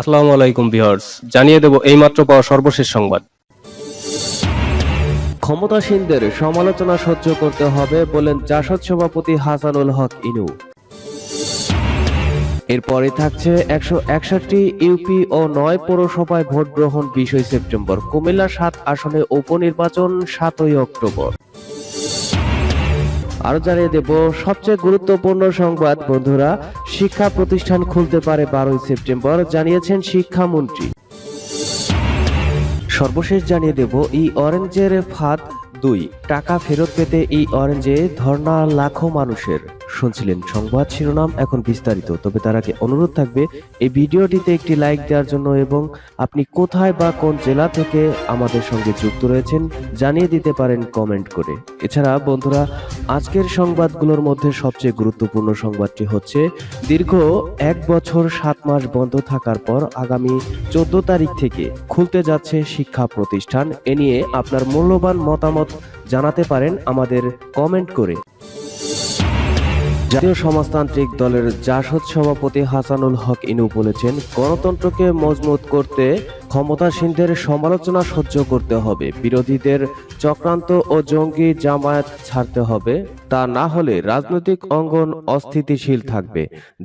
আসসালামু আলাইকুম ভিউয়ার্স, জানিয়ে দেব এইমাত্র পাওয়া সর্বশেষ সংবাদ। ক্ষমতাসীনদের সমালোচনা সহ্য করতে হবে বলেন জাসদ সভাপতি হাসানুল হক ইনু। এরপরে থাকছে একশো একষট্টি ইউপি ও নয় পৌরসভায় ভোট গ্রহণ বিশই সেপ্টেম্বর, কুমিল্লা সাত আসনে উপনির্বাচন সাতই অক্টোবর। আরও জানিয়ে দেব, সবচেয়ে গুরুত্বপূর্ণ সংবাদ, বন্ধুরা, শিক্ষা প্রতিষ্ঠান খুলতে পারে বারোই সেপ্টেম্বর, জানিয়েছেন শিক্ষামন্ত্রী। সর্বশেষ জানিয়ে দেব, ই অরেঞ্জের ফাঁদ দুই, টাকা ফেরত পেতে ই অরেঞ্জে ধর্ণা লাখো মানুষের। শুনছিলেন সংবাদ শিরোনাম এখন বিস্তারিত, তবে তার আগে অনুরোধ থাকবে, এই ভিডিওটিতে একটি লাইক দেওয়ার জন্য এবং আপনি কোথায় বা কোন জেলা থেকে আমাদের সঙ্গে যুক্ত রয়েছেন জানিয়ে দিতে পারেন কমেন্ট করে। এছাড়া বন্ধুরা, আজকের সংবাদগুলোর মধ্যে সবচেয়ে গুরুত্বপূর্ণ সংবাদটি হচ্ছে, দীর্ঘ এক বছর সাত মাস বন্ধ থাকার পর আগামী চোদ্দ তারিখ থেকে খুলতে যাচ্ছে শিক্ষা প্রতিষ্ঠান। এ নিয়ে আপনার মূল্যবান মতামত জানাতে পারেন আমাদের কমেন্ট করে। জাতীয় সমাজতান্ত্রিক দলের জাসদ সভাপতি হাসানুল হক ইনু বলেছেন গণতন্ত্রকে মজবুত করতে ক্ষমতাসীনদের সমালোচনা সহ্য করতে হবে, বিরোধীদের চক্রান্ত ও জঙ্গি জামায়াত ছাড়তে হবে, তা না হলে রাজনৈতিক অঙ্গন অস্থিতিশীল থাকবে।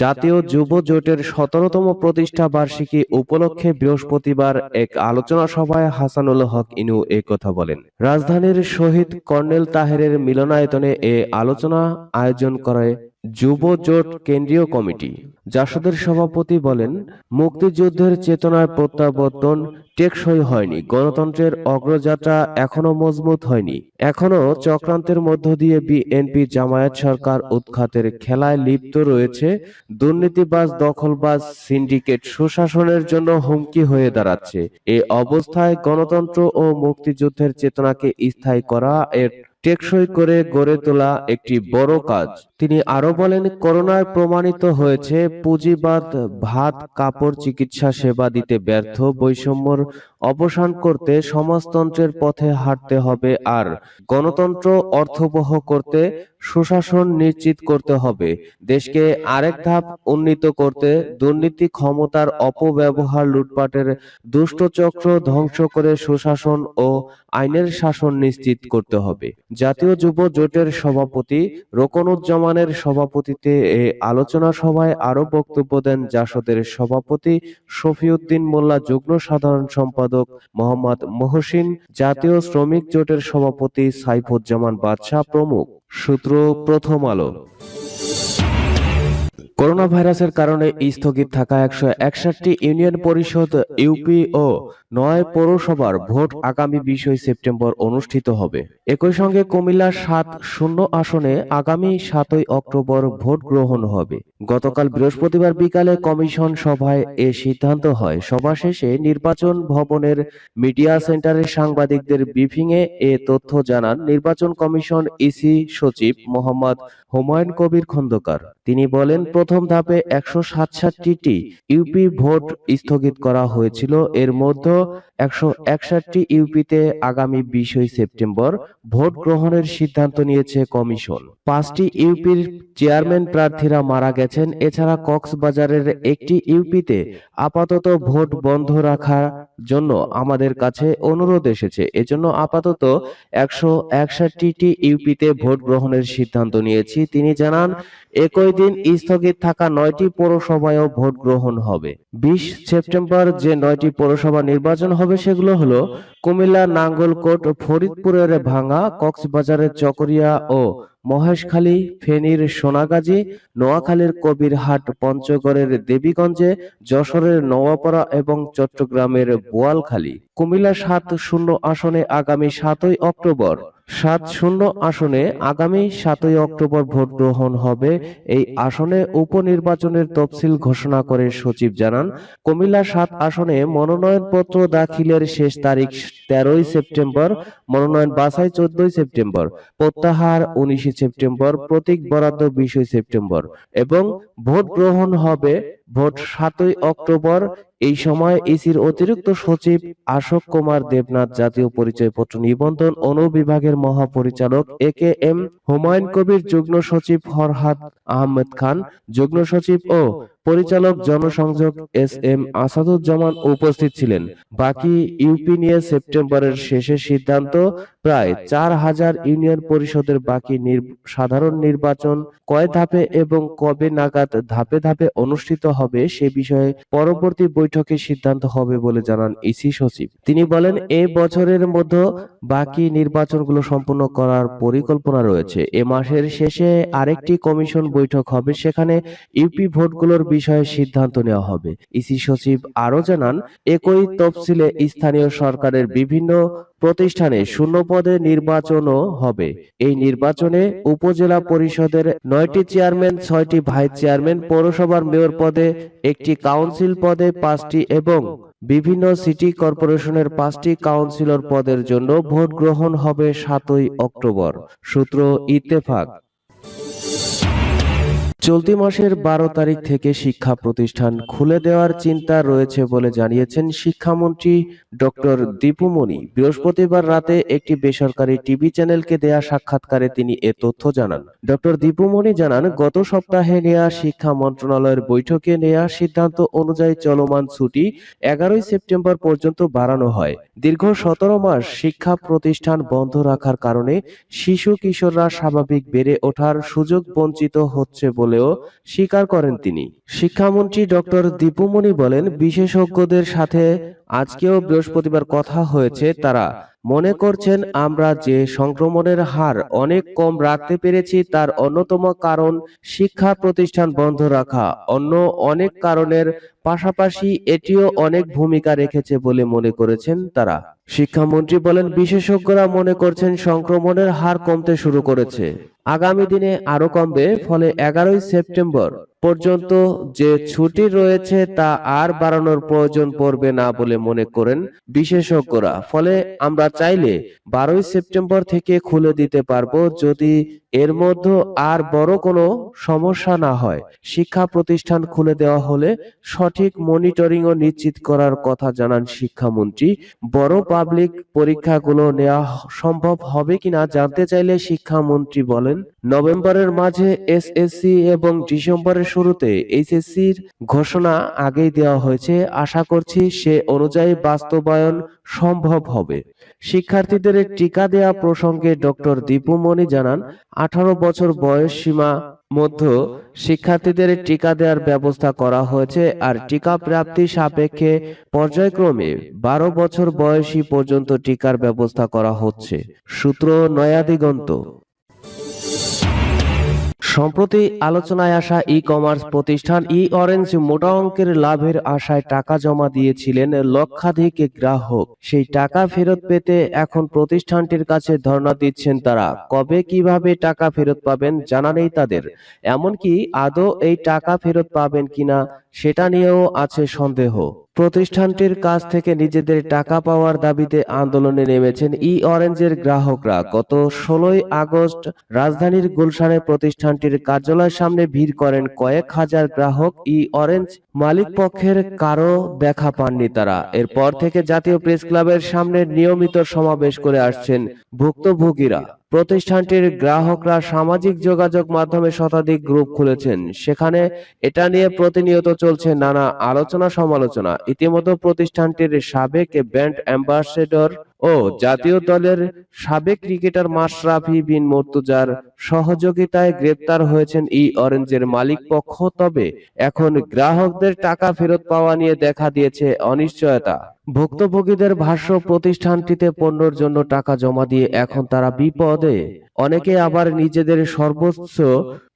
জাতীয় যুব জোটের সতেরোতম প্রতিষ্ঠা বার্ষিকী উপলক্ষে বৃহস্পতিবার এক আলোচনা সভায় হাসানুল হক ইনু এ কথা বলেন। রাজধানীর শহীদ কর্নেল তাহেরের মিলনায়তনে এ আলোচনা আয়োজন করে যুব জোট কেন্দ্রীয় কমিটি, জাসদের সভাপতি বলেন, মুক্তিযুদ্ধের চেতনার প্রত্যাবর্তন টেকসই হয়নি, গণতন্ত্রের অগ্রযাত্রা এখনও মজবুত হয়নি। এখনও চক্রান্তের মধ্য দিয়ে বিএনপি জামায়াত সরকার উৎখাতের খেলায় লিপ্ত রয়েছে, দুর্নীতিবাজ দখলবাজ সিন্ডিকেট সুশাসনের জন্য হুমকি হয়ে দাঁড়াচ্ছে। এ অবস্থায় গণতন্ত্র ও মুক্তিযুদ্ধের চেতনাকে স্থায়ী করা এর টেকসই করে গড়ে তোলা একটি বড় কাজ। তিনি আরও বলেন করোনায় প্রমাণিত হয়েছে, পুঁজিবাদ, ভাত, কাপড়, চিকিৎসা, সেবা দিতে ব্যর্থ, বৈষম্যর অবসান করতে সমাজতন্ত্রের পথে হাঁটতে হবে আর গণতন্ত্র অর্থবহ করতে সুশাসন নিশ্চিত করতে হবে। দেশকে আরেক ধাপ উন্নীত করতে দুর্নীতি ক্ষমতার অপব্যবহার লুটপাটের দুষ্ট চক্র ধ্বংস করে সুশাসন ও আইনের শাসন নিশ্চিত করতে হবে। জাতীয় যুব জোটের সভাপতি রোকনুজ্জামানের সভাপতিতে এ আলোচনা সভায় আরও বক্তব্য দেন জাসদের সভাপতি শফিউদ্দিন মোল্লা, যুগ্ম সাধারণ সম্পাদক মোহাম্মদ মহসিন, জাতীয় শ্রমিক জোটের সভাপতি সাইফুজ্জামান বাদশাহ প্রমুখ। সূত্র প্রথম আলো। করোনা ভাইরাসের কারণে স্থগিত থাকা একশো একষট্টি ইউনিয়ন পরিষদ, ইউপি ও নয় পৌরসভার ভোট আগামী বিশই সেপ্টেম্বর অনুষ্ঠিত হবে। একই সঙ্গে কুমিল্লার সাত শূন্য আসনে আগামী সাতই অক্টোবর ভোট গ্রহণ হবে। গতকাল বৃহস্পতিবার বিকালে কমিশন সভায় এ সিদ্ধান্ত হয়। সভা শেষে নির্বাচন ভবনের মিডিয়া সেন্টারের সাংবাদিকদের ব্রিফিংয়ে এ তথ্য জানান নির্বাচন কমিশন ইসি সচিব মোহাম্মদ হুমায়ুন কবির খন্দকার। তিনি বলেন, প্রথম ধাপে একশো সাতষট্টিটি ইউপি ভোট স্থগিত করা হয়েছিল। এর মধ্যে একশো একষট্টি ইউপিতে আগামী বিশই সেপ্টেম্বর ভোট গ্রহণের সিদ্ধান্ত নিয়েছে কমিশন। পাঁচটি ইউপির চেয়ারম্যান প্রার্থীরা মারা গেছেন। এছাড়া কক্সবাজারের একটি ইউপিতে আপাতত ভোট বন্ধ রাখার জন্য আমাদের কাছে অনুরোধ এসেছে। এজন্য আপাতত একশো একষট্টিটি ইউপিতে ভোট গ্রহণের সিদ্ধান্ত নিয়েছি। তিনি জানান, একই দিন স্থগিত থাকা নয়টি পৌরসভায়ও ভোট গ্রহণ হবে। বিশ সেপ্টেম্বর যে নয়টি পৌরসভা নির্বাচন হবে সেগুলো হলো কুমিল্লা নাঙ্গলকোট ফরিদপুরের ভাঙ্গা কক্সবাজারের চকরিয়া ও মহেশখালী, ফেনীর সোনাগাজী, নোয়াখালীর কবিরহাট, পঞ্চগড়ের দেবীগঞ্জে, যশোরের নওয়াপাড়া এবং চট্টগ্রামের বোয়ালখালী। কুমিল্লা সাত শূন্য আসনে আগামী সাতই অক্টোবর। সাত শূন্য আসনে আগামী সাতই অক্টোবর ভোট গ্রহণ হবে। এই আসনে উপনির্বাচনের তফসিল ঘোষণা করে সচিব জানান, কুমিল্লা সাত আসনে মনোনয়নপত্র দাখিলের শেষ তারিখ তেরোই সেপ্টেম্বর, মনোনয়ন বাছাই চোদ্দই সেপ্টেম্বর, প্রত্যাহার উনিশে সেপ্টেম্বর, প্রতীক বরাদ্দ বিশই সেপ্টেম্বর এবং ভোট গ্রহণ হবে ভোট সাতই অক্টোবর এই সময় ইসির অতিরিক্ত সচিব আশোক কুমার দেবনাথ জাতীয় পরিচয়পত্র নিবন্ধন অনুবিভাগের মহাপরিচালক এ কে এম হুমায়ুন কবির যুগ্ম সচিব ফরহাদ আহমেদ খান যুগ্ম সচিব ও পরিচালক জনসংযোগ এস এম আসাদুজ্জামান উপস্থিত ছিলেন। বাকি ইউপি নিয়ে সেপ্টেম্বরের শেষে সিদ্ধান্ত, প্রায় চার হাজার ইউনিয়ন পরিষদের বাকি সাধারণ নির্বাচন কয় ধাপে এবং কবে নাগাদ ধাপে ধাপে অনুষ্ঠিত হবে সে বিষয়ে পরবর্তী বৈঠকে সিদ্ধান্ত হবে বলে জানান ইসি সচিব। তিনি বলেন, এ বছরের মধ্যে বাকি নির্বাচনগুলো সম্পন্ন করার পরিকল্পনা রয়েছে। এ মাসের শেষে আরেকটি কমিশন বৈঠক হবে। সেখানে ইউপি ভোটগুলোর বিষয়ে সিদ্ধান্ত নেওয়া হবে। ইসি সচিব আরও জানান, একই তফসিলে স্থানীয় সরকারের বিভিন্ন প্রতিষ্ঠানে শূন্য পদে নির্বাচনও হবে। এই নির্বাচনে উপজেলা পরিষদের নয়টি চেয়ারম্যান, ছয়টি ভাইস চেয়ারম্যান, পৌরসভার মেয়র পদে একটি কাউন্সিল পদে পাঁচটি এবং বিভিন্ন সিটি কর্পোরেশনের পাঁচটি কাউন্সিলর পদের জন্য ভোট গ্রহণ হবে সাতই অক্টোবর। সূত্র ইত্তেফাক। চলতি মাসের বারো তারিখ থেকে শিক্ষা প্রতিষ্ঠান খুলে দেওয়ার চিন্তা রয়েছে বলে জানিয়েছেন শিক্ষামন্ত্রী ডক্টর দীপুমণি বৃহস্পতিবার রাতে একটি বেসরকারি টিভি চ্যানেলকে দেয়া সাক্ষাৎকারে তিনি এ তথ্য জানান। ডক্টর দীপুমণি জানান, গত সপ্তাহে নেয়া শিক্ষা মন্ত্রণালয়ের বৈঠকে নেয়া সিদ্ধান্ত অনুযায়ী চলমান ছুটি এগারোই সেপ্টেম্বর পর্যন্ত বাড়ানো হয়। দীর্ঘ সতেরো মাস শিক্ষা প্রতিষ্ঠান বন্ধ রাখার কারণে শিশু কিশোররা স্বাভাবিক বেড়ে ওঠার সুযোগ বঞ্চিত হচ্ছে বলেও স্বীকার করেন তিনি। শিক্ষামন্ত্রী ডক্টর দীপুমণি বলেন, বিশেষজ্ঞদের সাথে আজকেও বৃহস্পতিবার কথা হয়েছে, তারা মনে করছেন, আমরা যে সংক্রমণের হার অনেক কম রাখতে পেরেছি, তার অন্যতম কারণ শিক্ষা প্রতিষ্ঠান বন্ধ রাখা। অন্য অনেক কারণের পাশাপাশি এটিও অনেক ভূমিকা রেখেছে বলে মনে করেছেন তারা। শিক্ষামন্ত্রী বলেন, বিশেষজ্ঞরা মনে করছেন, সংক্রমণের হার কমতে শুরু করেছে। আগামী দিনে আরও কমবে ফলে এগারোই সেপ্টেম্বর। পর্যন্ত যে ছুটি রয়েছে তা আর বাড়ানোর প্রয়োজন পড়বে না বলে মনে করেন বিশেষজ্ঞরা। ফলে আমরা চাইলে বারোই সেপ্টেম্বর থেকে খুলে দিতে পারব যদি এর মধ্যে আর বড় কোনো সমস্যা না হয়। শিক্ষা প্রতিষ্ঠান খুলে দেওয়া হলে সঠিক মনিটরিংও নিশ্চিত করার কথা জানান শিক্ষামন্ত্রী। বড় পাবলিক পরীক্ষাগুলো নেওয়া সম্ভব হবে কিনা জানতে চাইলে শিক্ষামন্ত্রী বলেন, নভেম্বরের মাঝে এসএসসি এবং ডিসেম্বরের শুরুতে এইচএসসির ঘোষণা আগেই দেওয়া হয়েছে। আশা করছি সে অনুযায়ী বাস্তবায়ন সম্ভব হবে। শিক্ষার্থীদের টিকা দেয়া প্রসঙ্গে ডক্টর দীপুমণি জানান, আঠারো বছর বয়স সীমা মধ্যে শিক্ষার্থীদের টিকা দেওয়ার ব্যবস্থা করা হয়েছে আর টিকা প্রাপ্তি সাপেক্ষে পর্যায়ক্রমে বারো বছর বয়সী পর্যন্ত টিকার ব্যবস্থা করা হচ্ছে। সূত্র নয়া দিগন্ত সম্প্রতি আলোচনায় আসা ই কমার্স প্রতিষ্ঠান ই অরেঞ্জ মোটা অঙ্কের লাভের আশায় টাকা জমা দিয়েছিলেন লক্ষাধিক গ্রাহক। সেই টাকা ফেরত পেতে এখন প্রতিষ্ঠানটির কাছে ধর্ণা দিচ্ছেন তারা। কবে কীভাবে টাকা ফেরত পাবেন জানা নেই তাদের। এমনকি আদৌ এই টাকা ফেরত পাবেন কিনা সেটা নিয়েও আছে সন্দেহ। প্রতিষ্ঠানটির কাছ থেকে নিজেদের টাকা পাওয়ার দাবিতে আন্দোলনে নেমেছেন ই অরেঞ্জের গ্রাহকরা। গত ষোলোই আগস্ট রাজধানীর গুলশানে প্রতিষ্ঠানটির কার্যালয়ের সামনে ভিড় করেন কয়েক হাজার গ্রাহক ই অরেঞ্জ মালিক পক্ষের কারও দেখা পাননি তারা। এরপর থেকে জাতীয় প্রেস ক্লাবের সামনে নিয়মিত সমাবেশ করে আসছেন ভুক্তভোগীরা। প্রতিষ্ঠানটির গ্রাহকরা সামাজিক যোগাযোগ মাধ্যমে শতাধিক গ্রুপ খুলেছেন। সেখানে এটা নিয়ে প্রতিনিয়ত চলছে নানা আলোচনা সমালোচনা ইতিমধ্যে প্রতিষ্ঠানটির সাবেক ব্র্যান্ড অ্যাম্বাসেডর ও জাতীয় দলের সাবেক ক্রিকেটার মাশরাফি বিন মর্তুজার সহযোগিতায় গ্রেপ্তার হয়েছেন ই অরেঞ্জের মালিক পক্ষ। তবে এখন গ্রাহকদের টাকা ফেরত পাওয়া নিয়ে দেখা দিয়েছে অনিশ্চয়তা। ভুক্তভোগীদের ভাষ্য প্রতিষ্ঠানটিতে পণ্যর জন্য টাকা জমা দিয়ে এখন তারা বিপদে। অনেকে আবার নিজেদের সর্বোচ্চ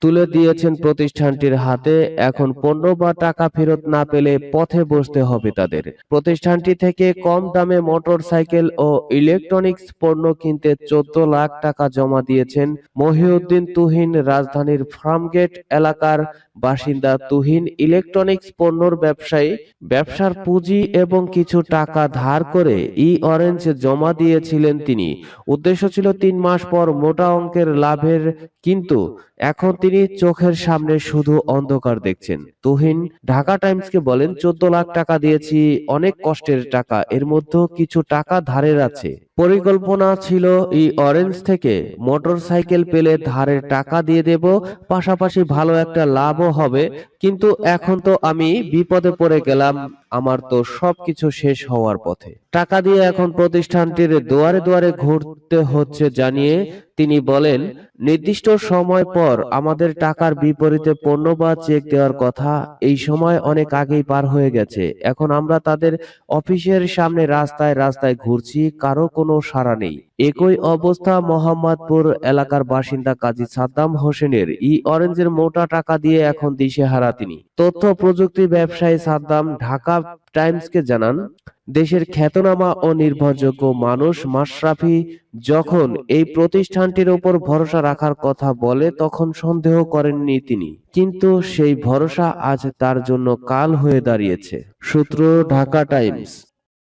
তুলে দিয়েছেন প্রতিষ্ঠানটির হাতে। এখন পণ্য বা টাকা ফেরত না পেলে পথে বসতে হবে তাদের। প্রতিষ্ঠানটি থেকে কম দামে মোটর সাইকেল ও ইলেকট্রনিক্স পণ্য কিনতে চোদ্দ লাখ টাকা জমা দিয়েছেন মহিউদ্দিন তুহিন রাজধানীর ফার্মগেট এলাকার বাসিন্দা তুহিন ইলেকট্রনিক্স পণ্যর ব্যবসায়ী ব্যবসার পুঁজি এবং কিছু টাকা ধার করে ই অরেঞ্জ জমা দিয়েছিলেন তিনি। উদ্দেশ্য ছিল তিন মাস পর মোটা অঙ্কের লাভের, কিন্তু এখন তিনি চোখের সামনে শুধু অন্ধকার দেখছেন। তুহিন, ঢাকা টাইমসকে বলেন, চোদ্দ লাখ টাকা দিয়েছি, অনেক কষ্টের টাকা, এর মধ্যেও কিছু টাকা ধারের আছে। পরিকল্পনা ছিল এই অরেঞ্জ থেকে মোটরসাইকেল পেলে ধারের টাকা দিয়ে দেব, পাশাপাশি ভালো একটা লাভও হবে। কিন্তু এখন তো আমি বিপদে পড়ে গেলাম, আমার তো সবকিছু শেষ হওয়ার পথে। টাকা দিয়ে এখন প্রতিষ্ঠানটির দুয়ারে দুয়ারে ঘুরতে হচ্ছে জানিয়ে তিনি বলেন, নির্দিষ্ট সময় পর আমাদের টাকার বিপরীতে পণ্য বা চেক দেওয়ার কথা এই সময় অনেক আগেই পার হয়ে গেছে। এখন আমরা তাদের অফিসের সামনে রাস্তায় রাস্তায় ঘুরছি, কারও কোনো সাড়া নেই। একই অবস্থা মোহাম্মদপুর এলাকার বাসিন্দা কাজী সাদ্দাম হোসেনের। ই অরেঞ্জের মোটা টাকা দিয়ে এখন দিশেহারা তিনি। তথ্য প্রযুক্তি ব্যবসায়ী সাদ্দাম, ঢাকা টাইমসকে জানান, দেশের খ্যাতনামা ও নির্ভরযোগ্য মানুষ মাশরাফি যখন এই প্রতিষ্ঠানটির উপর ভরসা রাখার কথা বলে তখন সন্দেহ করেননি তিনি। কিন্তু সেই ভরসা আজ তার জন্য কাল হয়ে দাঁড়িয়েছে। সূত্র ঢাকা টাইমস।